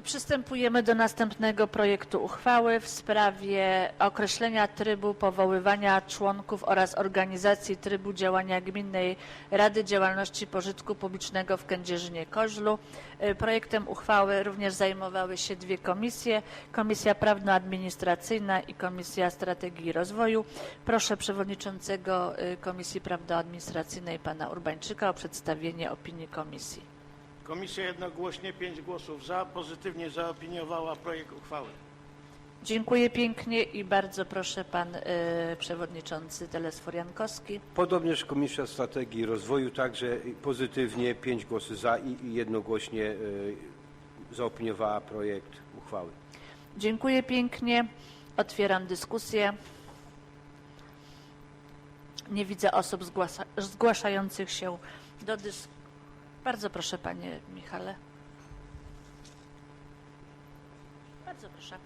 Przystępujemy do następnego projektu uchwały w sprawie określenia trybu powoływania członków oraz organizacji trybu działania Gminnej Rady Działalności Pożytku Publicznego w Kędzierzynie-Koźlu. Y, Projektem uchwały również zajmowały się dwie komisje, Komisja Prawno-Administracyjna i Komisja Strategii i Rozwoju. Proszę przewodniczącego y, Komisji Prawno-Administracyjnej pana Urbańczyka o przedstawienie opinii komisji. Komisja jednogłośnie, pięć głosów za, pozytywnie zaopiniowała projekt uchwały. Dziękuję pięknie i bardzo proszę pan y, przewodniczący Telesfor Jankowski. Podobnież Komisja Strategii i Rozwoju także pozytywnie, pięć głosy za i i jednogłośnie e, zaopiniowała projekt uchwały. Dziękuję pięknie. Otwieram dyskusję. Nie widzę osób zgłasza, zgłaszających się do dyskusji. Bardzo proszę panie Michale. Bardzo proszę.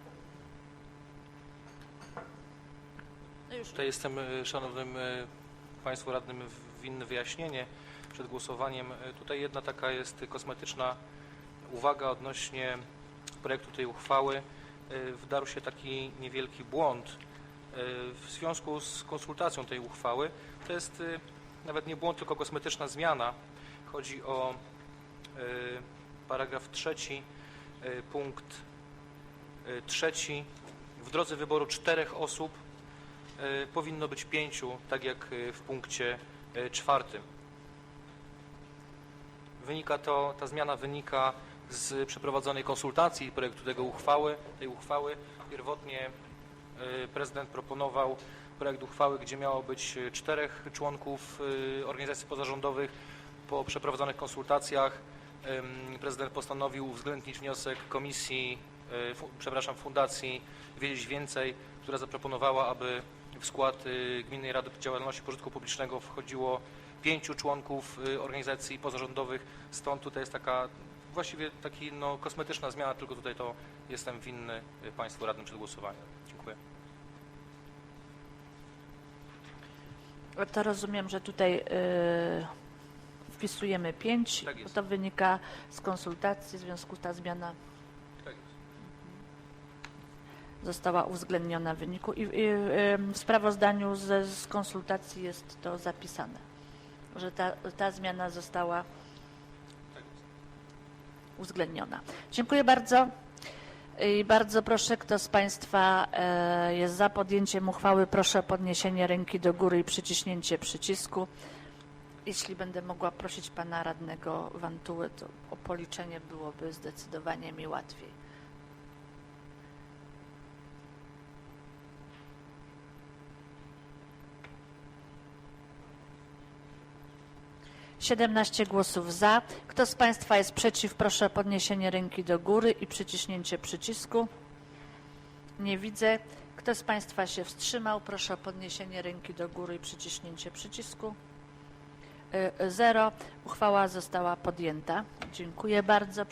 No już. Tutaj jestem e, szanownym e, Państwu radnym winny wyjaśnienie przed głosowaniem. E, Tutaj jedna taka jest kosmetyczna uwaga odnośnie projektu tej uchwały. Wdarł się taki niewielki błąd w związku z konsultacją tej uchwały. To jest nawet nie błąd, tylko kosmetyczna zmiana. Chodzi o e, paragraf trzeci, e, punkt e, trzeci. W drodze wyboru czterech osób powinno być pięciu, tak jak w punkcie czwartym. Wynika to, ta zmiana wynika z przeprowadzonej konsultacji projektu tego uchwały, tej uchwały. Pierwotnie prezydent proponował projekt uchwały, gdzie miało być czterech członków organizacji pozarządowych. Po przeprowadzonych konsultacjach prezydent postanowił uwzględnić wniosek komisji, e, przepraszam, Fundacji Wiedzieć Więcej, która zaproponowała, aby w skład y, Gminnej Rady Działalności Pożytku Publicznego wchodziło pięciu członków y, organizacji pozarządowych. Stąd tutaj jest taka właściwie taki no, kosmetyczna zmiana, tylko tutaj to jestem winny y, Państwu radnym przed głosowaniem. Dziękuję. To rozumiem, że tutaj y, wpisujemy pięć. Tak jest. To wynika z konsultacji, w związku z ta zmiana Tak jest. została uwzględniona w wyniku i, i w sprawozdaniu z, z konsultacji jest to zapisane, że ta, ta zmiana została Tak jest. uwzględniona. Dziękuję bardzo. I bardzo proszę, kto z Państwa e, jest za podjęciem uchwały, proszę o podniesienie ręki do góry i przyciśnięcie przycisku. Jeśli będę mogła prosić Pana Radnego Wantuły, to o policzenie byłoby zdecydowanie mi łatwiej. Siedemnaście głosów za. Kto z Państwa jest przeciw, proszę o podniesienie ręki do góry i przyciśnięcie przycisku. Nie widzę. Kto z Państwa się wstrzymał, proszę o podniesienie ręki do góry i przyciśnięcie przycisku. Y, Zero. Uchwała została podjęta. Dziękuję bardzo.